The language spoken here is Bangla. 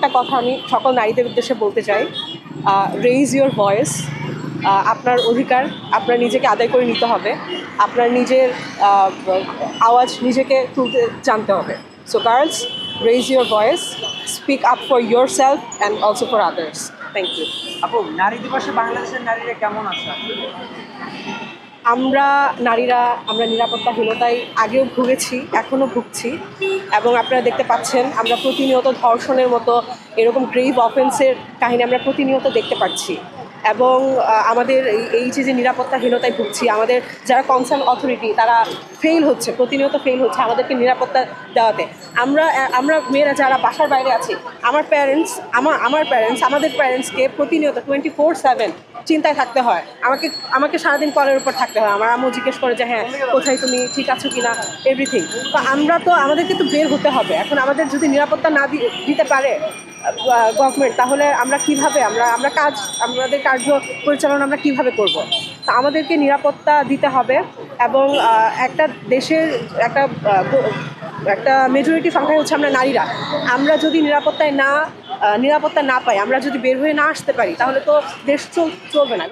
একটা কথা আমি সকল নারীদের উদ্দেশ্যে বলতে চাই। রেইজ ইউর ভয়েস আপনার অধিকার, আপনার নিজেকে আদায় করে নিতে হবে। আপনার নিজের আওয়াজ নিজেকে তুলতে, জানতে হবে। So girls raise your voice speak up for yourself and also for others thank you আপু, নারী দিবসে বাংলাদেশের নারীরা কেমন আছে? আমরা নারীরা, আমরা নিরাপত্তাহীনতায় আগেও ভুগেছি, এখনও ভুগছি। এবং আপনারা দেখতে পাচ্ছেন, আমরা প্রতিনিয়ত ধর্ষণের মতো এরকম গ্রেভ অফেন্সের কাহিনী আমরা প্রতিনিয়ত দেখতে পাচ্ছি। এবং আমাদের এই- যে যে নিরাপত্তাহীনতায় ভুগছি, আমাদের যারা কনসার্ন অথরিটি তারা ফেল হচ্ছে, প্রতিনিয়ত ফেল হচ্ছে আমাদেরকে নিরাপত্তা দেওয়াতে। আমরা আমরা মেয়েরা যারা বাসার বাইরে আছি, আমার প্যারেন্টস আমার আমার প্যারেন্টস আমাদের প্যারেন্টসকে প্রতিনিয়ত টোয়েন্টি ফোর সেভেন চিন্তায় থাকতে হয়। আমাকে আমাকে সারাদিন কলের উপর থাকতে হয়। আমার আম্মু জিজ্ঞেস করে যে হ্যাঁ কোথায় তুমি? ঠিক আছো কিনা এভরিথিং তো আমরা তো, আমাদেরকে তো বের হতে হবে। এখন আমাদের যদি নিরাপত্তা না দিতে পারে গভর্নমেন্ট তাহলে আমরা কীভাবে, আমরা আমরা কাজ, আমাদের কার্য পরিচালনা আমরা কীভাবে করব? তা আমাদেরকে নিরাপত্তা দিতে হবে এবং একটা দেশের একটা একটা মেজরিটি সংখ্যা হচ্ছে আমরা নারীরা। আমরা যদি নিরাপত্তায় না নিরাপত্তা না পাই, আমরা যদি বের হয়ে না আসতে পারি, তাহলে তো দেশ চল, চলবে না।